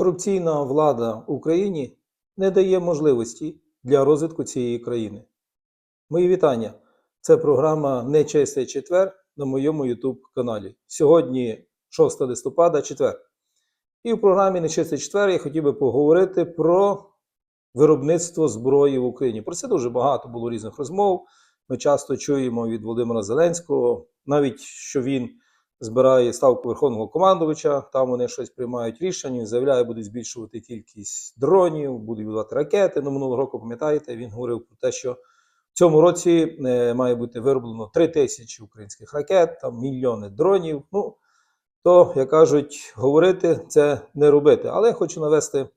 Корупційна влада в Україні не дає можливості для розвитку цієї країни. Мої вітання. Це програма Нечистий четвер на моєму YouTube каналі. Сьогодні 6 листопада, четвер. І в програмі Нечистий четвер я хотів би поговорити про виробництво зброї в Україні. Про це дуже багато було різних розмов. Ми часто чуємо від Володимира Зеленського, навіть що він збирає ставку Верховного командувача, там вони щось приймають рішення, заявляє, будуть збільшувати кількість дронів, будуть будувати ракети. Ну, минулого року, пам'ятаєте, він говорив про те, що в цьому році е, має бути вироблено 3 тисячі українських ракет, там мільйони дронів. Ну, то, як кажуть, говорити це не робити. Але я хочу навести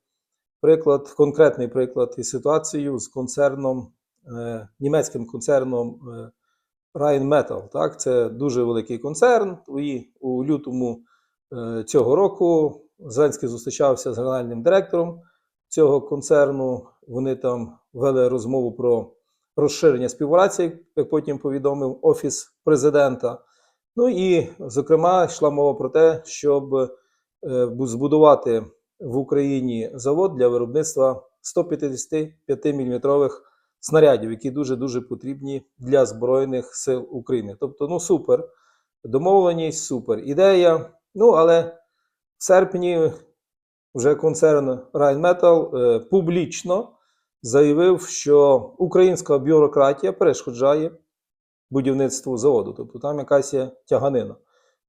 приклад, конкретний приклад і ситуацію з концерном, е, німецьким концерном е, Rheinmetall. Так, це дуже великий концерн. І у лютому е, цього року Зеленський зустрічався з генеральним директором цього концерну. Вони там вели розмову про розширення співпраці, як потім повідомив Офіс президента. Ну і, зокрема, йшла мова про те, щоб е, збудувати в Україні завод для виробництва 155 мм снарядів, які дуже дуже потрібні для Збройних сил України. Тобто, ну супер, домовленість, супер ідея. Ну, але в серпні вже концерн Rheinmetall е, публічно заявив, що українська бюрократія перешкоджає будівництву заводу. Тобто там якась є тяганина.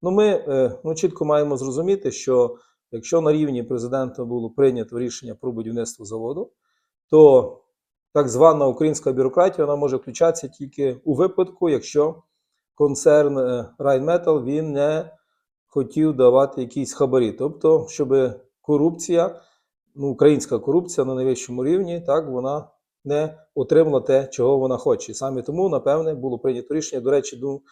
Ну, ми е, ну, чітко маємо зрозуміти, що якщо на рівні президента було прийнято рішення про будівництво заводу, то так звана українська бюрократія вона може включатися тільки у випадку, якщо концерн Rheinmetall він не хотів давати якісь хабарі. Тобто, щоб корупція, ну, українська корупція на найвищому рівні, так вона не отримала те, чого вона хоче. Саме тому, напевне, було прийнято рішення. До речі, ну,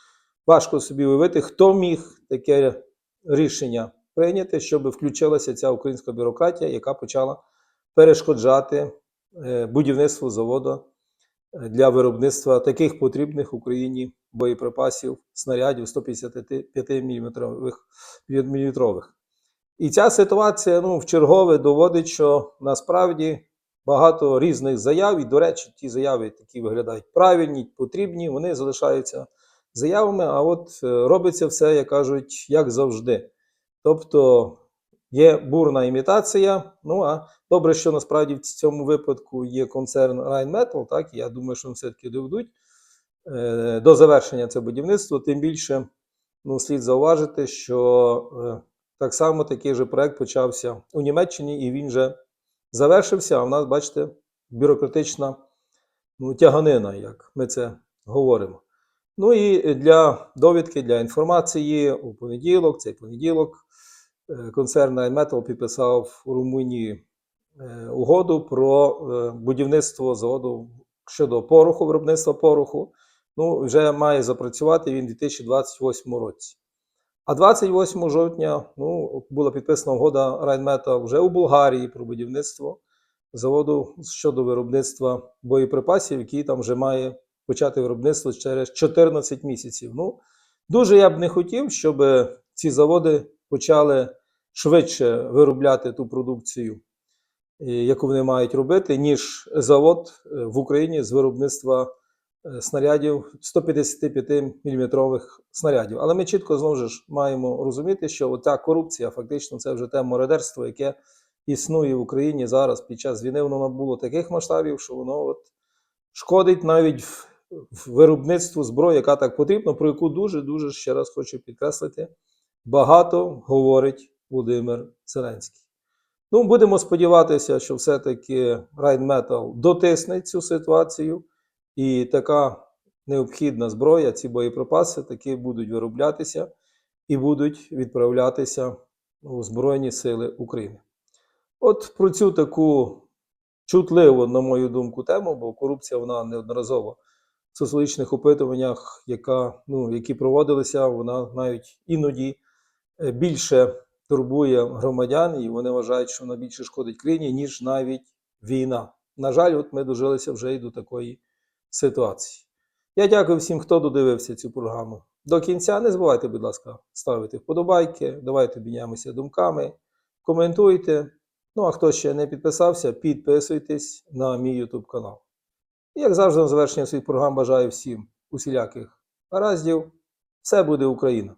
важко собі уявити, хто міг таке рішення прийняти, щоб включилася ця українська бюрократія, яка почала перешкоджати е, будівництву заводу е, для виробництва таких потрібних Україні боєприпасів, снарядів 155 мм. І ця ситуація ну, в чергове доводить, що насправді багато різних заяв, і, до речі, ті заяви, які виглядають правильні, потрібні, вони залишаються заявами, а от е, робиться все, як кажуть, як завжди. Тобто є бурна імітація. Ну а добре, що насправді в цьому випадку є концерн Rheinmetall, так, я думаю, що вони все-таки доведуть е, до завершення це будівництво. Тим більше ну, слід зауважити, що е, так само такий же проект почався у Німеччині, і він вже завершився. А в нас, бачите, бюрократична ну, тяганина, як ми це говоримо. Ну і для довідки, для інформації у понеділок, цей понеділок, концерн Metal підписав у Румунії е, угоду про е, будівництво заводу щодо пороху, виробництва пороху. Ну, вже має запрацювати він у 2028 році. А 28 жовтня ну, була підписана угода Rheinmetall вже у Болгарії про будівництво заводу щодо виробництва боєприпасів, який там вже має почати виробництво через 14 місяців. Ну, дуже я б не хотів, щоб ці заводи почали швидше виробляти ту продукцію, е, яку вони мають робити, ніж завод е, в Україні з виробництва е, снарядів 155 мм снарядів. Але ми чітко знову ж маємо розуміти, що оця корупція фактично це вже те мародерство, яке існує в Україні зараз під час війни. Воно набуло таких масштабів, що воно от шкодить навіть в виробництву зброї, яка так потрібна, про яку дуже-дуже ще раз хочу підкреслити, багато говорить Володимир Зеленський. Ну, будемо сподіватися, що все-таки Rheinmetall дотисне цю ситуацію, і така необхідна зброя, ці боєприпаси таки будуть вироблятися і будуть відправлятися у Збройні Сили України. От про цю таку чутливу, на мою думку, тему, бо корупція вона неодноразово в соціологічних опитуваннях, яка, ну, які проводилися, вона навіть іноді більше турбує громадян, і вони вважають, що вона більше шкодить країні, ніж навіть війна. На жаль, от ми дожилися вже і до такої ситуації. Я дякую всім, хто додивився цю програму. До кінця не забувайте, будь ласка, ставити вподобайки, давайте обміняємося думками, коментуйте. Ну, а хто ще не підписався, підписуйтесь на мій YouTube канал. І як завжди, на завершення своїх програм бажаю всім усіляких гараздів. Все буде Україна!